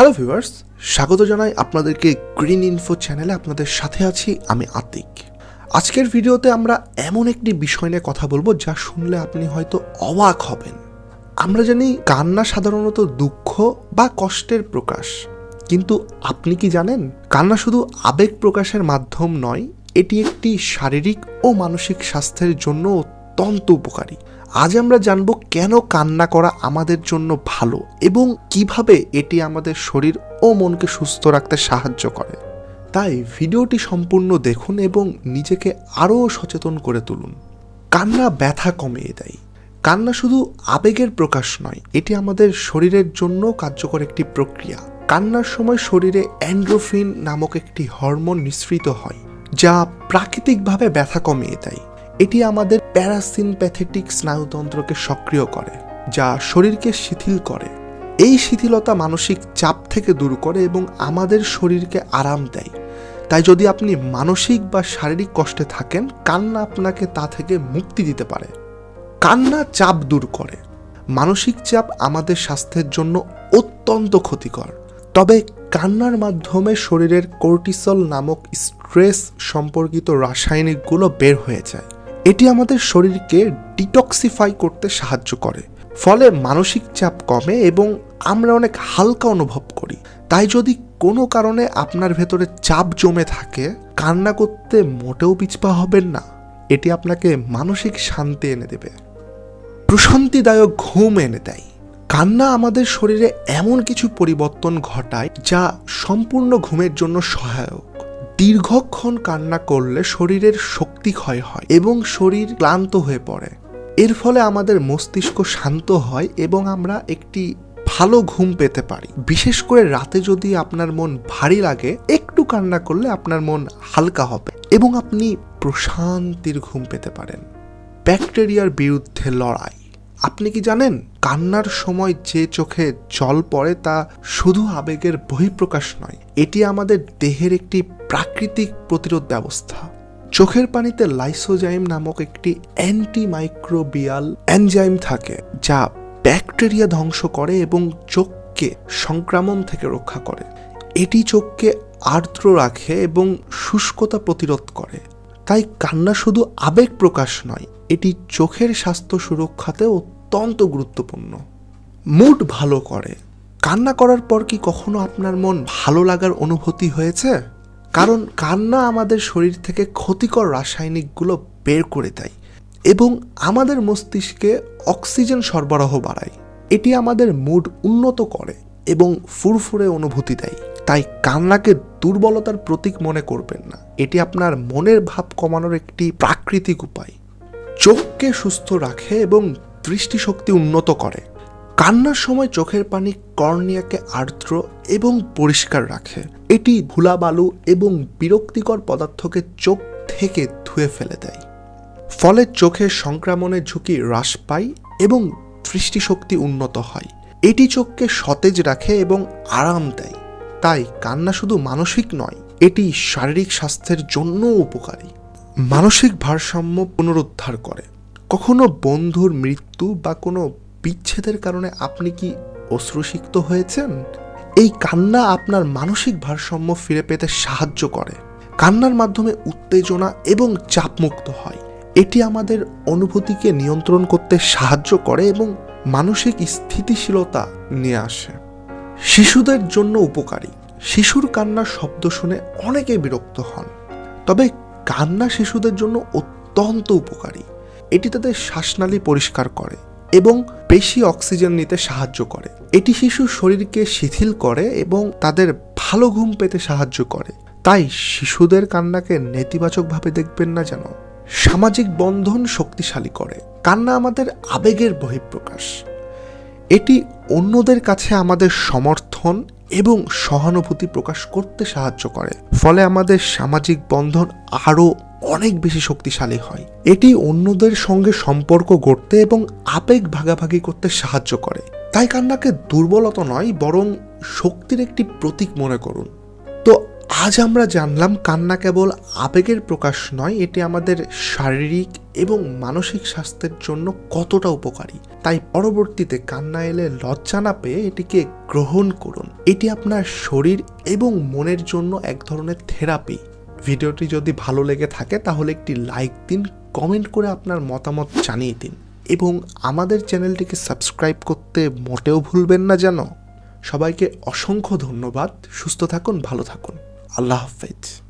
Hello viewers স্বাগত জানাই আপনাদেরকে গ্রিন ইনফো চ্যানেলে আপনাদের সাথে আছি আমি আতিক। আজকের ভিডিওতে আমরা এমন একটি বিষয় নিয়ে কথা বলব যা শুনলে আপনি হয়তো অবাক হবেন। আমরা জানি কান্না সাধারণত দুঃখ বা কষ্টের প্রকাশ। কিন্তু আপনি কি জানেন, কান্না শুধু আবেগ প্রকাশের মাধ্যম নয়, এটি একটি শারীরিক ও মানসিক স্বাস্থ্যের জন্য অত্যন্ত উপকারী। আজ আমরা জানব কেন কান্না করা আমাদের জন্য ভালো এবং কীভাবে এটি আমাদের শরীর ও মনকে সুস্থ রাখতে সাহায্য করে। তাই ভিডিওটি সম্পূর্ণ দেখুন এবং নিজেকে আরও সচেতন করে তুলুন। কান্না ব্যথা কমিয়ে দেয়। কান্না শুধু আবেগের প্রকাশ নয়, এটি আমাদের শরীরের জন্য কার্যকর একটি প্রক্রিয়া। কান্নার সময় শরীরে অ্যান্ড্রোফিন নামক একটি হরমোন নিঃসৃত হয়, যা প্রাকৃতিকভাবে ব্যথা কমিয়ে দেয়। এটি আমাদের প্যারাসিনপ্যাথেটিক স্নায়ুতন্ত্রকে সক্রিয় করে, যা শরীরকে শিথিল করে। এই শিথিলতা মানসিক চাপ থেকে দূর করে এবং আমাদের শরীরকে আরাম দেয়। তাই যদি আপনি মানসিক বা শারীরিক কষ্টে থাকেন, কান্না আপনাকে তা থেকে মুক্তি দিতে পারে। কান্না চাপ দূর করে। মানসিক চাপ আমাদের স্বাস্থ্যের জন্য অত্যন্ত ক্ষতিকর। তবে কান্নার মাধ্যমে শরীরের কোর্টিসল নামক স্ট্রেস সম্পর্কিত রাসায়নিকগুলো বের হয়ে যায়। এটি আমাদের শরীরকে ডিটক্সিফাই করতে সাহায্য করে। ফলে মানসিক চাপ কমে এবং আমরা অনেক হালকা অনুভব করি। তাই যদি কোনো কারণে আপনার ভেতরে চাপ জমে থাকে, কান্না করতে মোটেও পিছপা হবেন না। এটি আপনাকে মানসিক শান্তি এনে দেবে। প্রশান্তিদায়ক ঘুম এনে দেয়। কান্না আমাদের শরীরে এমন কিছু পরিবর্তন ঘটায় যা সম্পূর্ণ ঘুমের জন্য সহায়ক। দীর্ঘক্ষণ কান্না করলে শরীরের শক্তি ক্ষয় হয় এবং শরীর ক্লান্ত হয়ে পড়ে। এর ফলে আমাদের মস্তিষ্ক শান্ত হয় এবং আমরা একটি ভালো ঘুম পেতে পারি। বিশেষ করে রাতে যদি আপনার মন ভারী লাগে, একটু কান্না করলে আপনার মন হালকা হবে এবং আপনি প্রশান্তির ঘুম পেতে পারেন। ব্যাকটেরিয়ার বিরুদ্ধে লড়াই। আপনি কি জানেন, কান্নার সময় যে চোখে জল পড়ে তা শুধু আবেগের বহিঃপ্রকাশ নয়, এটি আমাদের দেহের একটি প্রাকৃতিক প্রতিরোধ ব্যবস্থা। চোখের পানিতে লাইসোজাইম নামক একটি অ্যান্টিমাইক্রোবিয়াল এনজাইম থাকে, যা ব্যাকটেরিয়া ধ্বংস করে এবং চোখকে সংক্রমণ থেকে রক্ষা করে। এটি চোখকে আর্দ্র রাখে এবং শুষ্কতা প্রতিরোধ করে। তাই কান্না শুধু আবেগ প্রকাশ নয়, এটি চোখের স্বাস্থ্য সুরক্ষাতে অত্যন্ত গুরুত্বপূর্ণ। মুড ভালো করে। কান্না করার পর কি কখনো আপনার মন ভালো লাগার অনুভূতি হয়েছে? কারণ কান্না আমাদের শরীর থেকে ক্ষতিকর রাসায়নিকগুলো বের করে দেয় এবং আমাদের মস্তিষ্কে অক্সিজেন সরবরাহ বাড়ায়। এটি আমাদের মুড উন্নত করে এবং ফুরফুরে অনুভূতি দেয়। তাই কান্নাকে দুর্বলতার প্রতীক মনে করবেন না। এটি আপনার মনের ভাব কমানোর একটি প্রাকৃতিক উপায়। চোখকে সুস্থ রাখে এবং দৃষ্টিশক্তি উন্নত করে। কান্নার সময় চোখের পানি কর্নিয়াকে আর্দ্র এবং পরিষ্কার রাখে। এটি ধুলাবালু এবং বিরক্তিকর পদার্থকে চোখ থেকে ধুয়ে ফেলে দেয়। ফলে চোখের সংক্রমণের ঝুঁকি হ্রাস পায় এবং দৃষ্টিশক্তি উন্নত হয়। এটি চোখকে সতেজ রাখে এবং আরাম দেয়। তাই কান্না শুধু মানসিক নয়, এটি শারীরিক স্বাস্থ্যের জন্যও উপকারী। মানসিক ভারসাম্য পুনরুদ্ধার করে। কখনো বন্ধুর মৃত্যু বা কোনো বিচ্ছেদের কারণে আপনি কি অশ্রুসিক্ত হয়েছেন? এই কান্না আপনার মানসিক ভারসাম্য ফিরে পেতে সাহায্য করে। কান্নার মাধ্যমে উত্তেজনা এবং চাপমুক্ত হয়। এটি আমাদের অনুভূতিকে নিয়ন্ত্রণ করতে সাহায্য করে এবং মানসিক স্থিতিশীলতা নিয়ে আসে। শিশুদের জন্য উপকারী। শিশুর কান্নার শব্দ শুনে অনেকে বিরক্ত হন। তবে কান্না শিশুদের জন্য অত্যন্ত উপকারী। এটি তাদের শ্বাসনালী পরিষ্কার করে। এবং বেশি অক্সিজেন নিতে সাহায্য করে। এটি শিশুর শরীরকে শিথিল করে এবং তাদের ভালো ঘুম পেতে সাহায্য করে। তাই শিশুদের কান্নাকে নেতিবাচকভাবে দেখবেন না যেন। সামাজিক বন্ধন শক্তিশালী করে। কান্না আমাদের আবেগের বহিঃপ্রকাশ। এটি অন্যদের কাছে আমাদের সমর্থন এবং সহানুভূতি প্রকাশ করতে সাহায্য করে। ফলে আমাদের সামাজিক বন্ধন আরও অনেক বেশি শক্তিশালী হয়। এটি অন্যদের সঙ্গে সম্পর্ক গড়তে এবং আবেগ ভাগাভাগি করতে সাহায্য করে। তাই কান্নাকে দুর্বলতা নয়, বরং শক্তির একটি প্রতীক মনে করুন। তো আজ আমরা জানলাম, কান্না কেবল আবেগের প্রকাশ নয়, এটি আমাদের শারীরিক এবং মানসিক স্বাস্থ্যের জন্য কতটা উপকারী। তাই পরবর্তীতে কান্না এলে লজ্জা না পেয়ে এটিকে গ্রহণ করুন। এটি আপনার শরীর এবং মনের জন্য এক ধরনের থেরাপি। ভিডিওটি যদি ভালো লেগে থাকে, তাহলে একটি লাইক দিন, কমেন্ট করে আপনার মতামত জানিয়ে দিন। এবং আমাদের চ্যানেলটিকে সাবস্ক্রাইব করতে মোটেও ভুলবেন না যেন। সবাইকে অসংখ্য ধন্যবাদ। সুস্থ থাকুন, ভালো থাকুন। আল্লাহ হাফেজ।